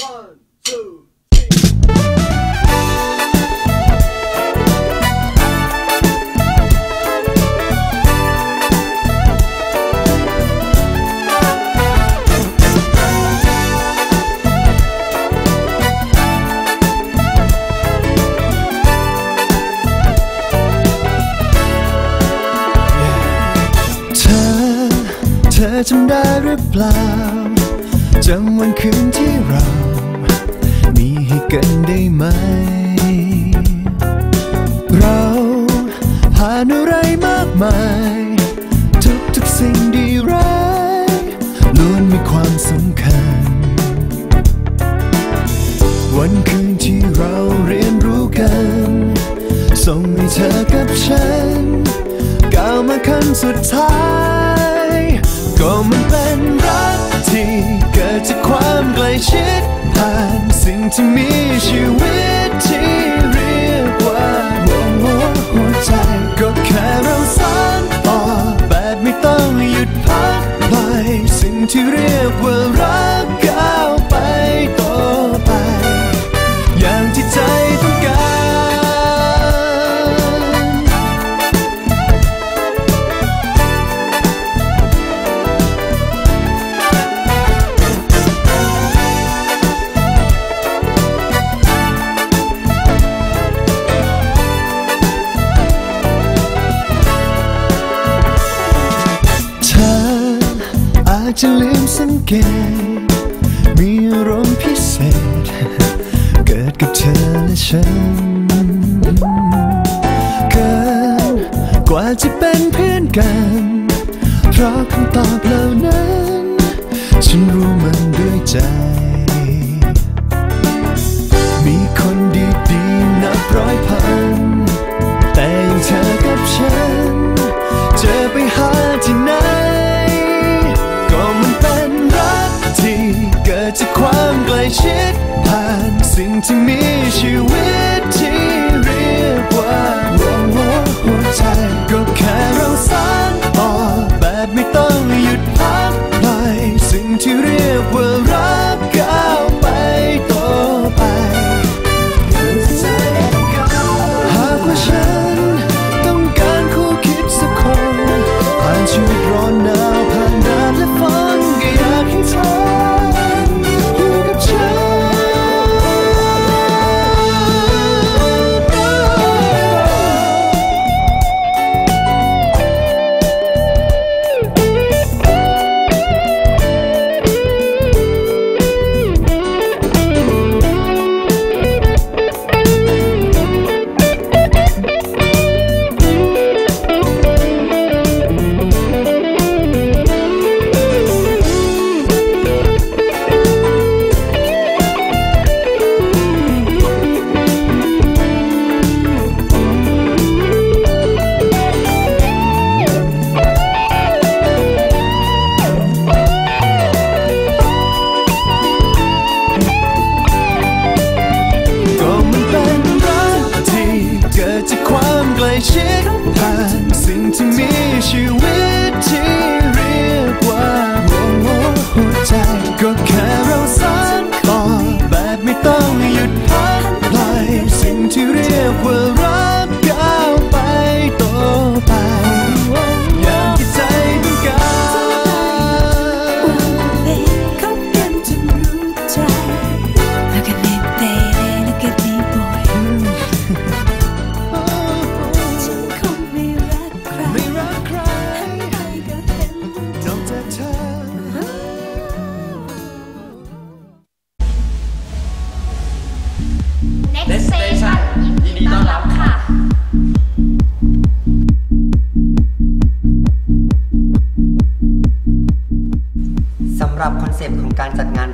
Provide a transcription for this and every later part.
One, two, three. เธอเธอจำได้หรือเปล่าจำวันคืนที่เรา จะลืมสังเกต มีอารมณ์พิเศษ เกิดกับเธอและฉัน เกินกว่าจะเป็นเพื่อนกัน เพราะคำตอบเหล่านั้น ฉันรู้มันด้วยใจ มีคนดีๆนับร้อยพัน แต่ย่างเธอกับฉัน ชิดผ่านสิ่งที่มีชีวิตที่เรียกว่าหัวหัวหัวใจก็แค่เราสาน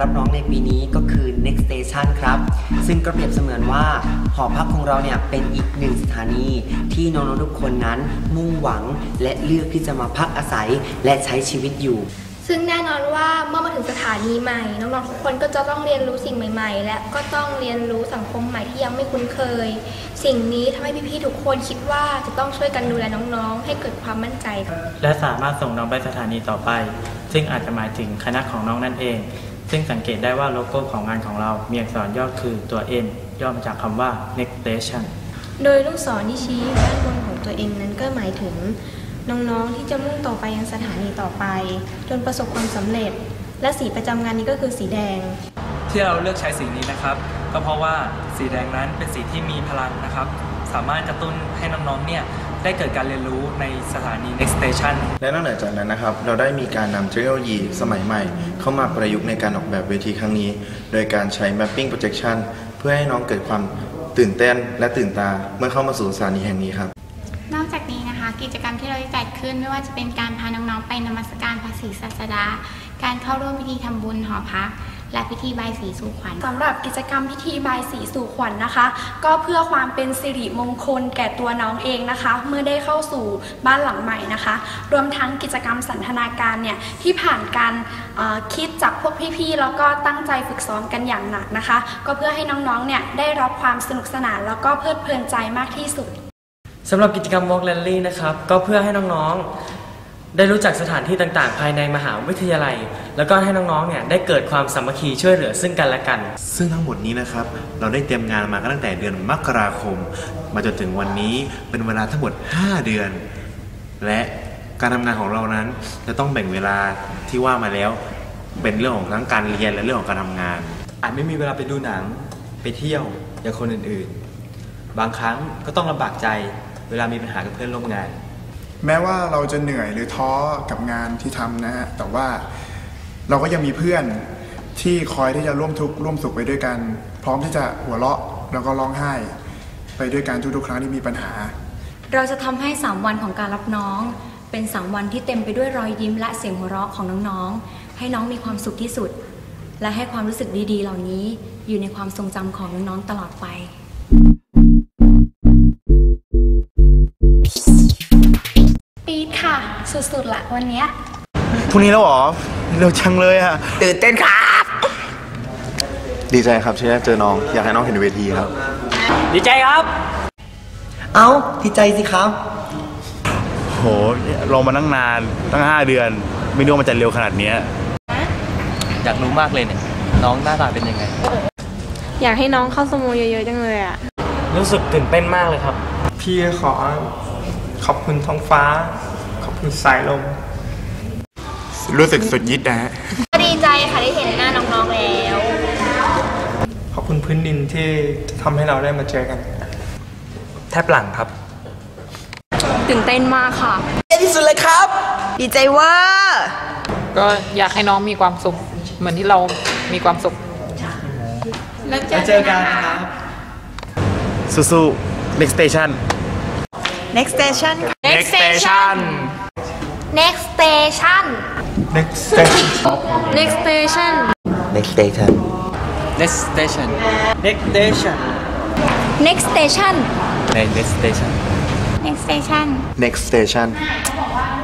การจัดงานรับน้องในปีนี้ก็คือ Next Station ครับ ซึ่งก็เปรียบเสมือนว่าหอพักของเราเนี่ยเป็นอีกหนึ่งสถานีที่น้องๆทุกคนนั้นมุ่งหวังและเลือกที่จะมาพักอาศัยและใช้ชีวิตอยู่ ซึ่งแน่นอนว่าเมื่อมาถึงสถานีใหม่น้องๆทุกคนก็จะต้องเรียนรู้สิ่งใหม่ ๆ และก็ต้องเรียนรู้สังคมใหม่ที่ยังไม่คุ้นเคย สิ่งนี้ทำให้พี่ๆทุกคนคิดว่าจะต้องช่วยกันดูแลน้องๆ ให้เกิดความมั่นใจ และสามารถส่งน้องไปสถานีต่อไป ซึ่งอาจจะหมายถึงคณะของน้องนั่นเอง ซึ่งสังเกตได้ว่าโลโก้ของงานของเรา มีอักษรย่อคือตัว N ย่อมาจากคำว่า Next Station โดยลูกศรที่ชี้อยู่ด้านบนของตัวเองนั้นก็หมายถึง น้องๆที่จะมุ่งต่อไปยังสถานีต่อไป จนประสบความสำเร็จ และสีประจำงานนี้ก็คือสีแดง ที่เราเลือกใช้สีนี้นะครับ ก็เพราะว่าสีแดงนั้นเป็นสีที่มีพลังนะครับ สามารถกระตุ้นให้น้องๆเนี่ย ได้เกิดการเรียนรู้ในสถานี Next Station และนอกเหนือจากนั้นนะครับ เราได้มีการนำเทคโนโลยีสมัยใหม่ เข้ามาประยุกต์ในการออกแบบเวทีครั้งนี้ โดยการใช้ mapping projection เพื่อให้น้องเกิดความตื่นเต้นและตื่นตาเมื่อเข้ามาสู่สถานีแห่งนี้ครับ นอกจากนี้นะคะกิจกรรมที่เราได้จัดขึ้นไม่ว่าจะเป็นการพาน้องๆไปนมัสการพระศรีศาสดา การเข้าร่วมพิธีทำบุญหอพัก และพิธีบายสีสู่ขวัญสำหรับกิจกรรมพิธีบายสีสู่ขวัญนะคะ ก็เพื่อความเป็นสิริมงคลแก่ตัวน้องเองนะคะ เมื่อได้เข้าสู่บ้านหลังใหม่นะคะ รวมทั้งกิจกรรมสันทนาการเนี่ยที่ผ่านการเอ่อคิดจากพวกพี่ๆแล้วก็ตั้งใจฝึกซ้อมกันอย่างหนักนะคะ ก็เพื่อให้น้องๆเนี่ยได้รับความสนุกสนานแล้วก็เพลิดเพลินใจมากที่สุดสำหรับกิจกรรม Walk Rally นะครับ ก็เพื่อให้น้องๆ ได้รู้จักสถานที่ต่างๆ ภายในมหาวิทยาลัย แล้วก็ให้น้องๆเนี่ยได้เกิดความสามัคคีช่วยเหลือซึ่งกันและกัน ซึ่งทั้งหมดนี้นะครับ เราได้เตรียมงานมากันตั้งแต่เดือนมกราคม มาจนถึงวันนี้เป็นเวลาทั้งหมด 5 เดือน และการทำงานของเรานั้น จะต้องแบ่งเวลาที่ว่ามาแล้ว เป็นเรื่องของทั้งการเรียนและเรื่องของการทำงาน อาจไม่มีเวลาไปดูหนังไปเที่ยวอย่างคนอื่นๆ บางครั้งก็ต้องลำบากใจเวลามีปัญหากับเพื่อนร่วมงาน แม้ว่าเราจะเหนื่อยหรือท้อกับงานที่ทำนะฮะแต่ว่า เราก็ยังมีเพื่อนที่คอยที่จะร่วมทุกข์ร่วมสุขไปด้วยกัน พร้อมที่จะหัวเราะแล้วก็ร้องไห้ ไปด้วยกันทุกๆครั้งที่มีปัญหา เราจะทำให้ 3 วันของการรับน้อง เป็น 3 วันที่เต็มไปด้วยรอยยิ้มและเสียงหัวเราะของน้องๆ ให้น้องมีความสุขที่สุด และให้ความรู้สึกดีๆ เหล่านี้อยู่ในความทรงจำของน้องๆตลอดไปปีดค่ะ สุดๆละวันเนี้ยพ รุ่งนี้แล้วเหรอเร็วจังเลยอะตื่นเต้นครับ ดีใจครับที่ได้เจอน้อง อยากให้น้องเห็นเวทีครับ ดีใจครับ เอ้าดีใจสิครับ โหรอมาตั้งนานตั้ง 5 เดือน ไม่รู้ว่ามันจะเร็วขนาดเนี้ยอยากรู้มากเลยเนี่ย น้องหน้าตาเป็นยังไง อยากให้น้องเข้าสโมเยอะๆจังเลยอะรู้สึกตื่นเต้นมากเลยครับ พี่ขอขอบคุณท้องฟ้า ขอบคุณสายลม รู้สึกสุดยิดนะฮะก็ดีใจค่ะได้เห็นหน้าน้องๆแล้ว ขอบคุณพื้นดินที่ทำให้เราได้มาเจอกัน แทบหลังครับ ตื่นเต้นมากค่ะที่สุดเลยครับ ดีใจว่า ก็อยากให้น้องมีความสุข เหมือนที่เรามีความสุข แล้วเจอกันนะครับสู้ๆ next station next station Next Station Next Station next station. Next station. Next station. Next station. Next station. Next station. Next station. Next Station. Next station